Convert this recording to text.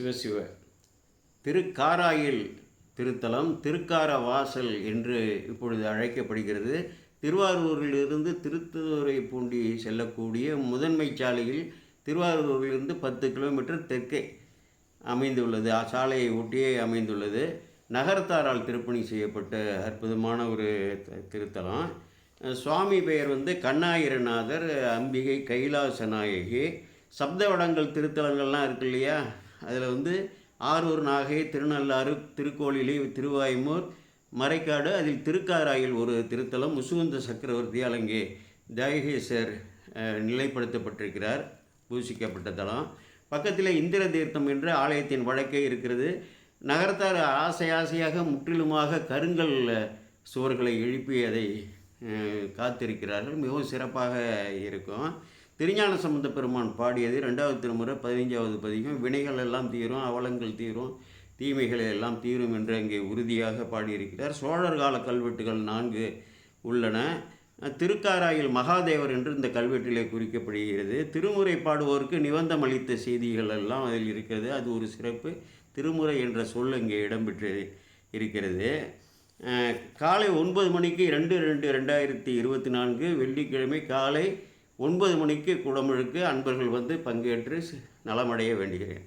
சிவசிவ திருக்காராயில் திருத்தலம் திருக்கார வாசல் என்று இப்பொழுது அழைக்கப்படுகிறது. திருவாரூரிலிருந்து திருத்துறை பூண்டி செல்லக்கூடிய முதன்மை சாலையில் திருவாரூரிலிருந்து பத்து கிலோமீட்டர் தெற்கே அமைந்துள்ளது. ஆ- சாலையை ஒட்டியே அமைந்துள்ளது. நகரத்தாரால் திருப்பணி செய்யப்பட்ட அற்புதமான ஒரு திருத்தலம். சுவாமி பெயர் வந்து கண்ணாயிரநாதர் அம்பிகை கைலாசநாயகி. சப்த வடங்கள் திருத்தலங்கள்லாம் இருக்கு இல்லையா? அதில் வந்து ஆரூர் நாகை திருநள்ளாறு திருக்கோளிலி திருவாய்மூர் மறைக்காடு அதில் திருக்காராயில் ஒரு திருத்தலம் முசுகுந்த சக்கரவர்த்தியால் அங்கே தயகேசர் நிலைப்படுத்தப்பட்டிருக்கிறார் பூசிக்கப்பட்ட தலம். பக்கத்தில் இந்திர தீர்த்தம் என்ற ஆலயத்தின் வழக்கே இருக்கிறது. நகரத்தார் ஆசை ஆசையாக முற்றிலுமாக கருங்கல் சுவர்களை எழுப்பி அதை காத்திருக்கிறார்கள். மிகவும் சிறப்பாக இருக்கும். திருஞான சம்பந்த பெருமான் பாடியது ரெண்டாவது திருமுறை பதினைஞ்சாவது பதிகம். வினைகள் எல்லாம் தீரும் அவலங்கள் தீரும் தீமைகள் எல்லாம் தீரும் என்று அங்கே உறுதியாக பாடியிருக்கிறார். சோழர் கால கல்வெட்டுகள் நான்கு உள்ளன. திருக்காராயில் மகாதேவர் என்று இந்த கல்வெட்டிலே குறிக்கப்படுகிறது. திருமுறை பாடுவோருக்கு நிபந்தம் அளித்த செய்திகள் எல்லாம் அதில் இருக்கிறது. அது ஒரு சிறப்பு. திருமுறை என்ற சொல் இங்கே இடம்பெற்று இருக்கிறது. காலை ஒன்பது மணிக்கு ரெண்டு ரெண்டு ரெண்டாயிரத்தி இருபத்தி நான்கு வெள்ளிக்கிழமை காலை ஒன்பது மணிக்கு குடமுழுக்கு அன்பர்கள் வந்து பங்கேற்று நலமடைய வேண்டுகிறேன்.